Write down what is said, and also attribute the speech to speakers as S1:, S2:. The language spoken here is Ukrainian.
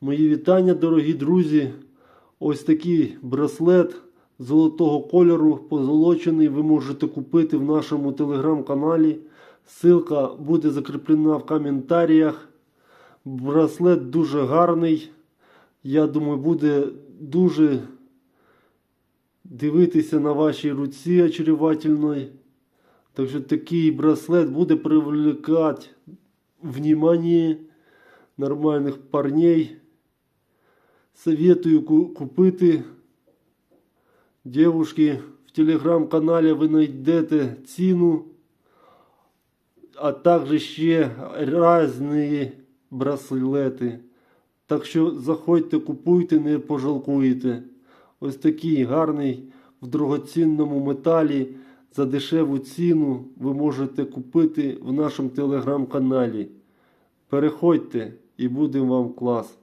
S1: Мої вітання, дорогі друзі. Ось такий браслет золотого кольору, позолочений. Ви можете купити в нашому телеграм-каналі. Ссылка буде закріплена в коментарях. Браслет дуже гарний. Я думаю, буде дуже дивитися на вашій руці очарівательної. Так що такий браслет буде привлекати внимание нормальних парней. Советую купити. Девушки, в телеграм-каналі ви знайдете ціну, а також ще різні браслети. Так що заходьте, купуйте, не пожалкуєте. Ось такий гарний в дорогоцінному металі за дешеву ціну ви можете купити в нашому телеграм-каналі. Переходьте і буде вам клас.